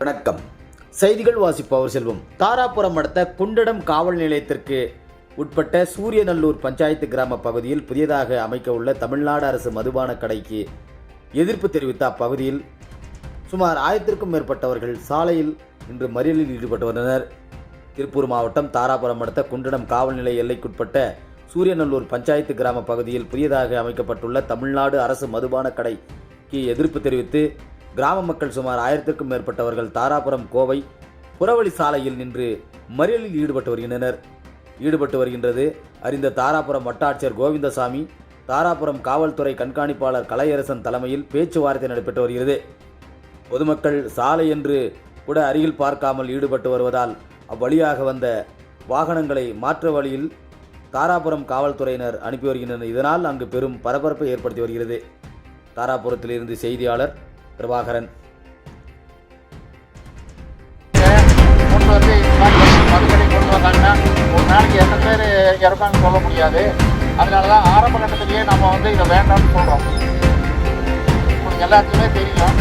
வணக்கம். செய்திகள் வாசிப்பவர் செல்வம். தாராபுரம் அடுத்த குண்டடம் காவல் நிலையத்திற்கு உட்பட்ட சூரியநல்லூர் பஞ்சாயத்து கிராம பகுதியில் புதியதாக அமைக்க உள்ள தமிழ்நாடு அரசு மதுபான கடைக்கு எதிர்ப்பு தெரிவித்த அப்பகுதியில் சுமார் ஆயிரத்திற்கும் மேற்பட்டவர்கள் சாலையில் இன்று மறியலில் ஈடுபட்டு வந்தனர். திருப்பூர் மாவட்டம் தாராபுரம் அடுத்த குண்டடம் காவல்நிலை எல்லைக்குட்பட்ட சூரியநல்லூர் பஞ்சாயத்து கிராம பகுதியில் புதியதாக அமைக்கப்பட்டுள்ள தமிழ்நாடு அரசு மதுபான கடைக்கு எதிர்ப்பு தெரிவித்து கிராம மக்கள் சுமார் ஆயிரத்திற்கும் மேற்பட்டவர்கள் தாராபுரம் கோவை புறவழி சாலையில் நின்று மறியலில் ஈடுபட்டு வருகின்றனர். ஈடுபட்டு வருகின்றது. அறிந்த தாராபுரம் வட்டாட்சியர் கோவிந்தசாமி தாராபுரம் காவல்துறை கண்காணிப்பாளர் கலையரசன் தலைமையில் பேச்சுவார்த்தை நடைபெற்று வருகிறது. பொதுமக்கள் சாலை என்று கூட அருகில் பார்க்காமல் ஈடுபட்டு வருவதால் அவ்வழியாக வந்த வாகனங்களை மாற்ற வழியில் தாராபுரம் காவல்துறையினர் அனுப்பி வருகின்றனர். இதனால் அங்கு பெரும் பரபரப்பை ஏற்படுத்தி வருகிறது. தாராபுரத்திலிருந்து செய்தியாளர் பிரபாகரன். கொண்டு வந்து மதுக்கடை கொண்டு வந்தாங்கன்னா ஒரு நாளைக்கு எத்தனை பேர் இறப்பாங்கன்னு சொல்ல முடியாது. அதனால தான் ஆரம்ப கட்டத்திலேயே நம்ம வந்து இதை வேண்டாம்னு சொல்கிறோம் எல்லாத்துக்குமே தெரியும்.